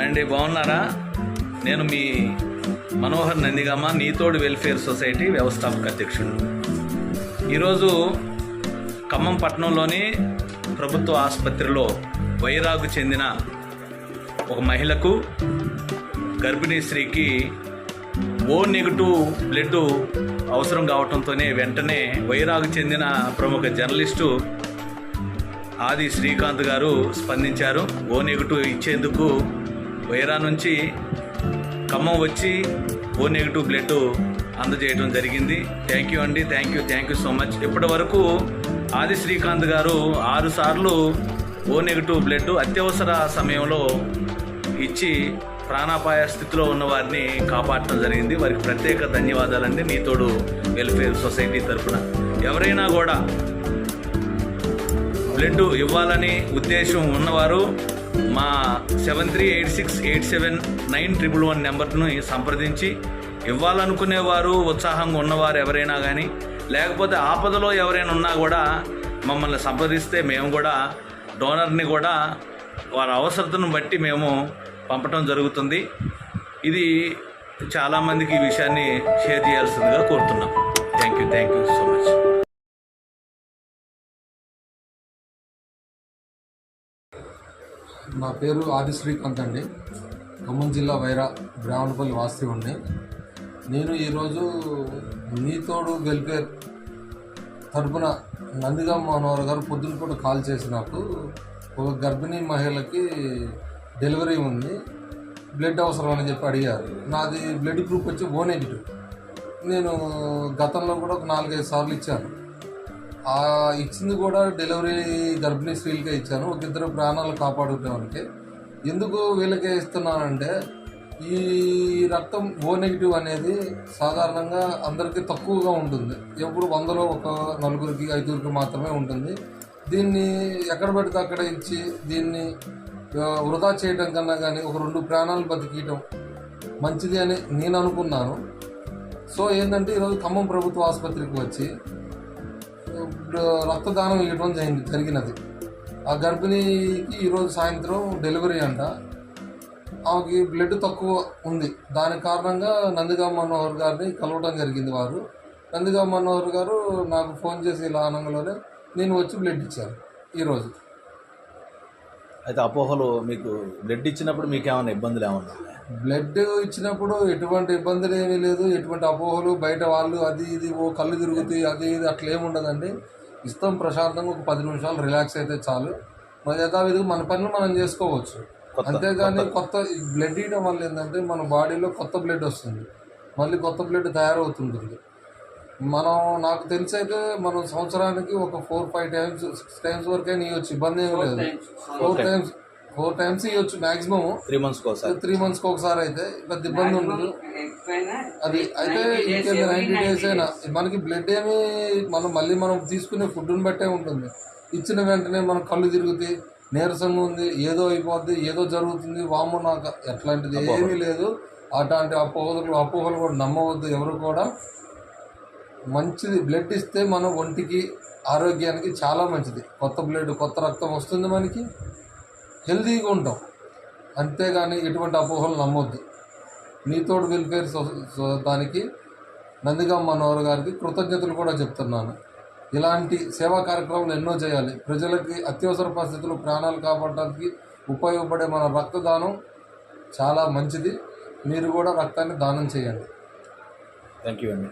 అండి బాగున్నారా? నేను మీ మనోహర్ నందిగామ నీతోడు వెల్ఫేర్ సొసైటీ వ్యవస్థాపక అధ్యక్షుడు. ఈరోజు ఖమ్మం పట్టణంలోని ప్రభుత్వ ఆసుపత్రిలో వైరాగు చెందిన ఒక మహిళకు గర్భిణీ స్త్రీకి ఓ నెగిటివ్ బ్లడ్ అవసరం కావడంతోనే వెంటనే వైరాగు చెందిన ప్రముఖ జర్నలిస్టు ఆది శ్రీకాంత్ గారు స్పందించారు. ఓ నెగిటివ్ ఇచ్చేందుకు వైరా నుంచి ఖమ్మం వచ్చి ఓ నెగిటివ్ బ్లడ్ అందజేయడం జరిగింది. థ్యాంక్ యూ అండి thank you thank you so much. ఇప్పటి వరకు ఆది శ్రీకాంత్ గారు ఆరుసార్లు ఓ నెగిటివ్ బ్లడ్ అత్యవసర సమయంలో ఇచ్చి ప్రాణాపాయ స్థితిలో ఉన్న వారిని కాపాడటం జరిగింది. వారికి ప్రత్యేక ధన్యవాదాలండి. నీతోడు వెల్ఫేర్ సొసైటీ తరఫున ఎవరైనా కూడా బ్లడ్ ఇవ్వాలని ఉద్దేశం ఉన్నవారు మా seven three eight six eight seven nine triple one నెంబర్ను సంప్రదించి ఇవ్వాలనుకునేవారు ఉత్సాహంగా ఉన్నవారు ఎవరైనా కానీ లేకపోతే ఆపదలో ఎవరైనా ఉన్నా కూడా మమ్మల్ని సంప్రదిస్తే మేము కూడా డోనర్ని కూడా వారి అవసరతను బట్టి మేము పంపటం జరుగుతుంది. ఇది చాలామందికి ఈ విషయాన్ని షేర్ చేయాల్సిందిగా కోరుతున్నాం. Thank you thank you. నా పేరు ఆది శ్రీకాంత్ అండి. ఖమ్మం జిల్లా వైరా బ్రాహ్మణపల్లి వాస్తవి ఉండి. నేను ఈరోజు నీతోడు వెల్ఫేర్ తరపున నందిగా మనోహర్ గారు పొద్దున కూడా కాల్ చేసినప్పుడు ఒక గర్భిణీ మహిళకి డెలివరీ ఉంది. బ్లడ్ అవసరం అని చెప్పి అడిగారు. నాది బ్లడ్ గ్రూప్ వచ్చి ఓ నెగిటివ్. నేను గతంలో కూడా ఒక నాలుగైదు సార్లు ఇచ్చాను. ఆ ఇచ్చింది కూడా డెలివరీ గర్భిణీ స్త్రీలకే ఇచ్చాను. ఒక ఇద్దరు ప్రాణాలు కాపాడుకునేవారికి ఎందుకు వీళ్ళకే ఇస్తున్నానంటే ఈ రక్తం ఓ నెగిటివ్ అనేది సాధారణంగా అందరికీ తక్కువగా ఉంటుంది. ఎప్పుడు వందలో ఒక నలుగురికి ఐదుగురికి మాత్రమే ఉంటుంది. దీన్ని ఎక్కడ పెడితే అక్కడ ఇచ్చి దీన్ని వృధా చేయడం కన్నా కానీ ఒక రెండు ప్రాణాలు బతికియటం మంచిది అని నేను అనుకున్నాను. సో ఏంటంటే ఈరోజు ఖమ్మం ప్రభుత్వ ఆసుపత్రికి వచ్చి రక్తదానం ఇవ్వడం జరిగింది జరిగినది. ఆ గర్భిణీకి ఈరోజు సాయంత్రం డెలివరీ అంట. ఆమెకి బ్లడ్ తక్కువ ఉంది. దాని కారణంగా నందిగా మనోహర్ గారిని కలవడం జరిగింది వారు. నందిగా మనోహర్ గారు నాకు ఫోన్ చేసి ఇలా ఆనందంలోనే నేను వచ్చి బ్లడ్ ఇచ్చాను ఈరోజు అయితే అపోహలు మీకు బ్లడ్ ఇచ్చినప్పుడు మీకు ఏమైనా ఇబ్బందులు ఏమన్నా బ్లడ్ ఇచ్చినప్పుడు ఎటువంటి ఇబ్బందులు ఏమీ లేదు. ఎటువంటి అపోహలు బయట వాళ్ళు అది ఇది ఓ కళ్ళు తిరుగుతాయి అది ఇది అట్లా ఏమి ఉండదండి. ఇస్తాం ప్రశాంతంగా ఒక పది నిమిషాలు రిలాక్స్ అయితే చాలు. మరి యథావిధిగా మన పనులు మనం చేసుకోవచ్చు. అంతేగాని కొత్త. బ్లడ్ ఇవ్వడం వల్ల ఏంటంటే మన బాడీలో కొత్త బ్లడ్ వస్తుంది. మళ్ళీ కొత్త బ్లడ్ తయారవుతుంటుంది. మనం నాకు తెలిసి అయితే మనం సంవత్సరానికి ఒక four five times six times వరకే ఇవ్వచ్చు ఇబ్బంది ఏమీ లేదు. Four times. ఫోర్ టైమ్స్ ఇవ్వచ్చు మ్యాక్సిమం త్రీ మంత్స్కి ఒకసారి. త్రీ మంత్స్కి ఒకసారి అయితే పెద్ద ఇబ్బంది ఉండదు. అది అయితే ఇంకేంది నైంటీ డేస్ అయినా. మనకి బ్లడ్ ఏమి మనం మళ్ళీ మనం తీసుకునే ఫుడ్ని బట్టే ఉంటుంది. ఇచ్చిన వెంటనే మన కళ్ళు తిరుగుతాయి నీరసంగా ఉంది ఏదో అయిపోద్ది ఏదో జరుగుతుంది వాము నాకు ఎట్లాంటిది ఏమీ లేదు. అట్లాంటి అపోహలు అపోహలు కూడా నమ్మవద్దు ఎవరు కూడా. మంచిది. బ్లడ్ ఇస్తే మన ఒంటికి ఆరోగ్యానికి చాలా మంచిది. కొత్త బ్లడ్ కొత్త రక్తం వస్తుంది మనకి. హెల్తీగా ఉంటాం. అంతేగాని ఎటువంటి అపోహలు నమ్మొద్దు. నీతోడు వెల్ఫేర్ సో- దానికి నందిగామ మనోహర్ గారికి కృతజ్ఞతలు కూడా చెప్తున్నాను. ఇలాంటి సేవా కార్యక్రమాలు ఎన్నో చేయాలి. ప్రజలకి అత్యవసర పరిస్థితులు ప్రాణాలు కాపాడడానికి ఉపయోగపడే మన రక్తదానం చాలా మంచిది. మీరు కూడా రక్తాన్ని దానం చేయండి. థ్యాంక్ యూ అండి